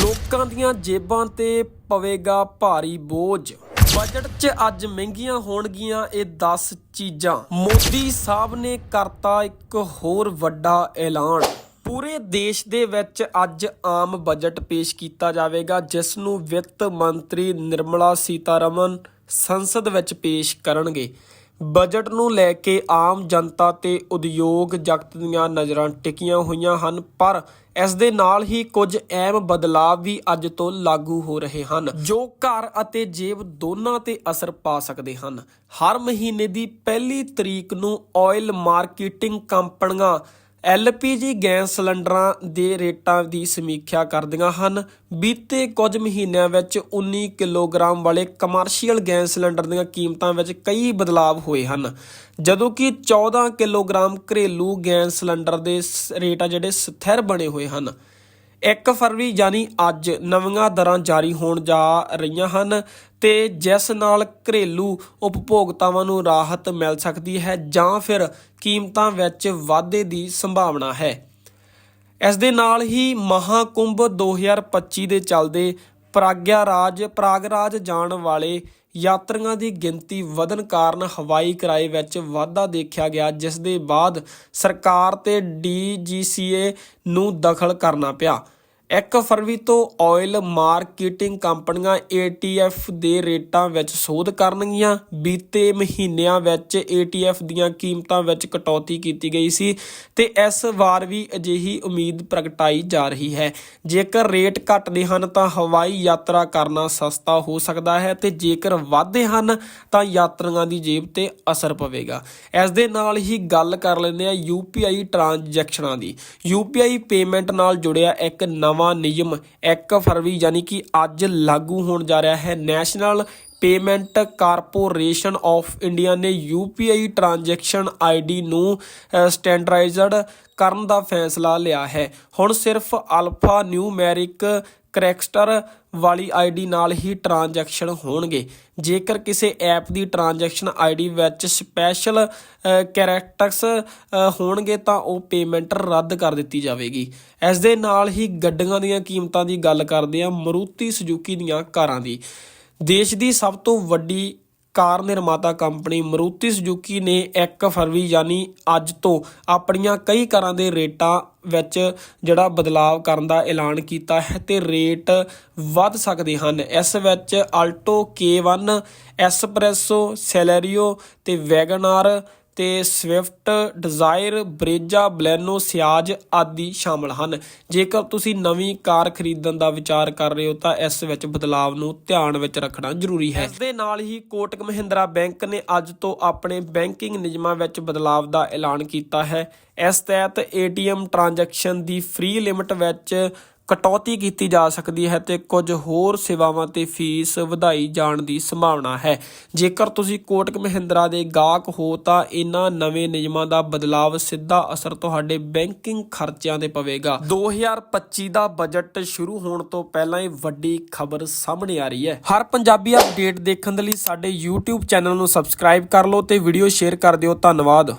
ਲੋਕਾਂ ਦੀਆਂ ਜੇਬਾਂ ਤੇ ਪਵੇਗਾ ਭਾਰੀ ਬੋਝ। ਬਜਟ 'ਚ ਅੱਜ ਮਹਿੰਗੀਆਂ ਹੋਣਗੀਆਂ ਇਹ 10 ਚੀਜ਼ਾਂ। ਮੋਦੀ ਸਾਹਿਬ ਨੇ ਕਰਤਾ ਇੱਕ ਹੋਰ ਵੱਡਾ ਐਲਾਨ। ਪੂਰੇ ਦੇਸ਼ ਦੇ ਵਿੱਚ ਅੱਜ ਆਮ ਬਜਟ ਪੇਸ਼ ਕੀਤਾ ਜਾਵੇਗਾ, ਜਿਸ ਨੂੰ ਵਿੱਤ ਮੰਤਰੀ ਨਿਰਮਲਾ ਸੀਤਾਰਮਨ ਸੰਸਦ ਵਿੱਚ ਪੇਸ਼ ਕਰਨਗੇ। ਬਜਟ ਨੂੰ ਲੈ ਕੇ ਆਮ ਜਨਤਾ ਤੇ ਉਦਯੋਗ ਜਗਤ ਦੀਆਂ ਨਜ਼ਰਾਂ ਟਿਕੀਆਂ ਹੋਈਆਂ ਹਨ, ਪਰ ਇਸ ਦੇ ਨਾਲ ਹੀ ਕੁਝ ਅਹਿਮ ਬਦਲਾਅ ਵੀ ਅੱਜ ਤੋਂ ਲਾਗੂ ਹੋ ਰਹੇ ਹਨ, ਜੋ ਘਰ ਅਤੇ ਜੇਬ ਦੋਨਾਂ ਤੇ ਅਸਰ ਪਾ ਸਕਦੇ ਹਨ। ਹਰ ਮਹੀਨੇ ਦੀ ਪਹਿਲੀ ਤਰੀਕ ਨੂੰ ਆਇਲ ਮਾਰਕੀਟਿੰਗ ਕੰਪਨੀਆਂ ਐਲਪੀਜੀ ਗੈਸ ਸਿਲੰਡਰਾਂ ਦੇ ਰੇਟਾਂ ਦੀ ਸਮੀਖਿਆ ਕਰਦੀਆਂ ਹਨ। ਬੀਤੇ ਕੁਝ ਮਹੀਨਿਆਂ ਵਿੱਚ 19 ਕਿਲੋਗ੍ਰਾਮ ਵਾਲੇ ਕਮਰਸ਼ੀਅਲ ਗੈਸ ਸਿਲੰਡਰ ਦੀਆਂ ਕੀਮਤਾਂ ਵਿੱਚ ਕਈ ਬਦਲਾਅ ਹੋਏ ਹਨ। ਜਦੋਂ ਕਿ 14 ਕਿਲੋਗ੍ਰਾਮ ਘਰੇਲੂ ਗੈਸ ਸਿਲੰਡਰ ਦੇ ਸ- ਰੇਟ ਆ ਜਿਹੜੇ ਸਥਿਰ ਬਣੇ ਹੋਏ ਹਨ। 1 ਫਰਵਰੀ ਯਾਨੀ ਅੱਜ ਨਵੀਆਂ ਦਰਾਂ ਜਾਰੀ ਹੋਣ ਜਾ ਰਹੀਆਂ ਹਨ ਤੇ ਜਿਸ ਨਾਲ ਘਰੇਲੂ ਉਪਭੋਗਤਾਵਾਂ ਨੂੰ ਰਾਹਤ ਮਿਲ ਸਕਦੀ ਹੈ ਜਾਂ ਫਿਰ ਕੀਮਤਾਂ ਵਿੱਚ ਵਾਧੇ ਦੀ ਸੰਭਾਵਨਾ ਹੈ। ਇਸ ਦੇ ਨਾਲ ਹੀ ਮਹਾਕੁੰਭ 2025 ਦੇ ਚੱਲਦੇ ਪ੍ਰਾਗਿਆਰਾਜ ਪ੍ਰਾਗਰਾਜ ਜਾਣ ਵਾਲੇ ਯਾਤਰੀਆਂ ਦੀ ਗਿਣਤੀ ਵਧਣ ਕਾਰਨ ਹਵਾਈ ਕਿਰਾਏ ਵਿੱਚ ਵਾਧਾ ਦੇਖਿਆ ਗਿਆ, ਜਿਸ ਦੇ ਬਾਅਦ ਸਰਕਾਰ ਤੇ ਡੀਜੀਸੀਏ ਨੂੰ ਦਖਲ ਕਰਨਾ ਪਿਆ। 1 ਫਰਵਰੀ ਤੋਂ ਆਇਲ ਮਾਰਕੀਟਿੰਗ ਕੰਪਨੀਆਂ ATF ਦੇ ਰੇਟਾਂ ਵਿੱਚ ਸੋਧ ਕਰਨਗੀਆਂ। ਬੀਤੇ ਮਹੀਨਿਆਂ ਵਿੱਚ ATF ਦੀਆਂ ਕੀਮਤਾਂ ਵਿੱਚ ਕਟੌਤੀ ਕੀਤੀ ਗਈ ਸੀ ਤੇ ਇਸ ਵਾਰ ਵੀ ਅਜਿਹੀ ਉਮੀਦ ਪ੍ਰਗਟਾਈ ਜਾ ਰਹੀ ਹੈ। ਜੇਕਰ ਰੇਟ ਘਟਦੇ ਹਨ ਤਾਂ ਹਵਾਈ ਯਾਤਰਾ ਕਰਨਾ ਸਸਤਾ ਹੋ ਸਕਦਾ ਹੈ ਤੇ ਜੇਕਰ ਵਧਦੇ ਹਨ ਤਾਂ ਯਾਤਰੀਆਂ ਦੀ ਜੇਬ ਤੇ ਅਸਰ ਪਵੇਗਾ। ਇਸ ਦੇ ਨਾਲ ਹੀ ਗੱਲ ਕਰ ਲੈਂਦੇ ਆ UPI ਟ੍ਰਾਂਜੈਕਸ਼ਨਾਂ ਦੀ। UPI ਪੇਮੈਂਟ ਨਾਲ ਜੁੜਿਆ ਇੱਕ ਨਵਾਂ ਨਿਯਮ 1 ਫਰਵਰੀ ਯਾਨੀ ਕਿ ਅੱਜ ਲਾਗੂ ਹੋਣ ਜਾ ਰਿਹਾ ਹੈ। National payment corporation of India ਨੇ UPI ਟ੍ਰਾਂਜੈਕਸ਼ਨ ਆਈਡੀ ਨੂੰ ਸਟੈਂਡਰਡਾਈਜ਼ਡ ਕਰਨ ਦਾ ਫੈਸਲਾ ਲਿਆ ਹੈ। ਹੁਣ ਸਿਰਫ ਅਲਫਾ ਨਿਊਮੈਰਿਕ ਕਰੈਕਸਟਰ ਵਾਲੀ ਆਈਡੀ ਨਾਲ ਹੀ ਟ੍ਰਾਂਜੈਕਸ਼ਨ ਹੋਣਗੇ। ਜੇਕਰ ਕਿਸੇ ਐਪ ਦੀ ਟ੍ਰਾਂਜੈਕਸ਼ਨ ਆਈਡੀ ਵਿੱਚ ਸਪੈਸ਼ਲ ਕੈਰੈਕਟਰਸ ਹੋਣਗੇ ਤਾਂ ਉਹ ਪੇਮੈਂਟ ਰੱਦ ਕਰ ਦਿੱਤੀ ਜਾਵੇਗੀ। ਇਸ ਦੇ ਨਾਲ ਹੀ ਗੱਡੀਆਂ ਦੀਆਂ ਕੀਮਤਾਂ ਦੀ ਗੱਲ ਕਰਦੇ ਹਾਂ, ਮਰੂਤੀ ਸੁਜ਼ੂਕੀ ਦੀਆਂ ਕਾਰਾਂ ਦੀ। ਦੇਸ਼ ਦੀ ਸਭ ਤੋਂ ਵੱਡੀ ਕਾਰ ਨਿਰਮਾਤਾ ਕੰਪਨੀ ਮਰੂਤੀ ਸੁਜ਼ੂਕੀ ਨੇ 1 ਫਰਵਰੀ ਯਾਨੀ ਅੱਜ ਤੋਂ ਆਪਣੀਆਂ ਕਈ ਕਾਰਾਂ ਦੇ ਰੇਟਾਂ ਵਿੱਚ ਜਿਹੜਾ ਬਦਲਾਅ ਕਰਨ ਦਾ ਐਲਾਨ ਕੀਤਾ ਹੈ ਤੇ ਰੇਟ ਵੱਧ ਸਕਦੇ ਹਨ। ਇਸ ਵਿੱਚ ਆਲਟੋ K1 ਐਸਪ੍ਰੈਸੋ ਸੈਲਰੀਓ ਤੇ ਵੈਗਨਾਰ ਤੇ Swift, Dzire, Brezza, Baleno, Ciaz ਆਦਿ ਸ਼ਾਮਲ ਹਨ। ਜੇਕਰ ਤੁਸੀਂ ਨਵੀਂ ਕਾਰ ਖਰੀਦਣ ਦਾ ਵਿਚਾਰ ਕਰ ਰਹੇ ਹੋ, ਤਾਂ ਇਸ ਵਿੱਚ ਬਦਲਾਵ ਨੂੰ ਧਿਆਨ ਵਿੱਚ ਰੱਖਣਾ ਜ਼ਰੂਰੀ ਹੈ। ਇਸ ਦੇ ਨਾਲ ਹੀ ਕੋਟਕ ਮਹਿੰਦਰਾ ਬੈਂਕ ਨੇ ਅੱਜ ਤੋਂ ਆਪਣੇ ਬੈਂਕਿੰਗ ਨਿਯਮਾਂ ਵਿੱਚ ਬਦਲਾਵ ਦਾ ਐਲਾਨ ਕੀਤਾ ਹੈ। ਇਸ ਤਹਿਤ ATM ਟ੍ਰਾਂਜੈਕਸ਼ਨ ਦੀ ਫ੍ਰੀ ਲਿਮਟ ਵਿੱਚ ਕਟੌਤੀ ਕੀਤੀ ਜਾ ਸਕਦੀ ਹੈ ਤੇ ਕੁਝ ਹੋਰ ਸੇਵਾਵਾਂ ਤੇ ਫੀਸ ਵਧਾਈ ਜਾਣ ਦੀ ਸੰਭਾਵਨਾ ਹੈ। ਜੇਕਰ ਤੁਸੀਂ ਕੋਟਕ ਮਹਿੰਦਰਾ ਦੇ ਗਾਹਕ ਹੋ, ਤਾਂ ਇਹਨਾਂ ਨਵੇਂ ਨਿਯਮਾਂ ਦਾ ਬਦਲਾਵ ਸਿੱਧਾ ਅਸਰ ਤੁਹਾਡੇ ਬੈਂਕਿੰਗ ਖਰਚਿਆਂ ਤੇ ਪਵੇਗਾ। 2025 ਦਾ ਬਜਟ ਸ਼ੁਰੂ ਹੋਣ ਤੋਂ ਪਹਿਲਾਂ ਹੀ ਵੱਡੀ ਖਬਰ ਸਾਹਮਣੇ ਆ ਰਹੀ ਹੈ। ਹਰ ਪੰਜਾਬੀ ਅਪਡੇਟ ਦੇਖਣ ਦੇ ਲਈ ਸਾਡੇ YouTube ਚੈਨਲ ਨੂੰ ਸਬਸਕ੍ਰਾਈਬ ਕਰ ਲਓ ਤੇ ਵੀਡੀਓ ਸ਼ੇਅਰ ਕਰ ਦਿਓ। ਧੰਨਵਾਦ।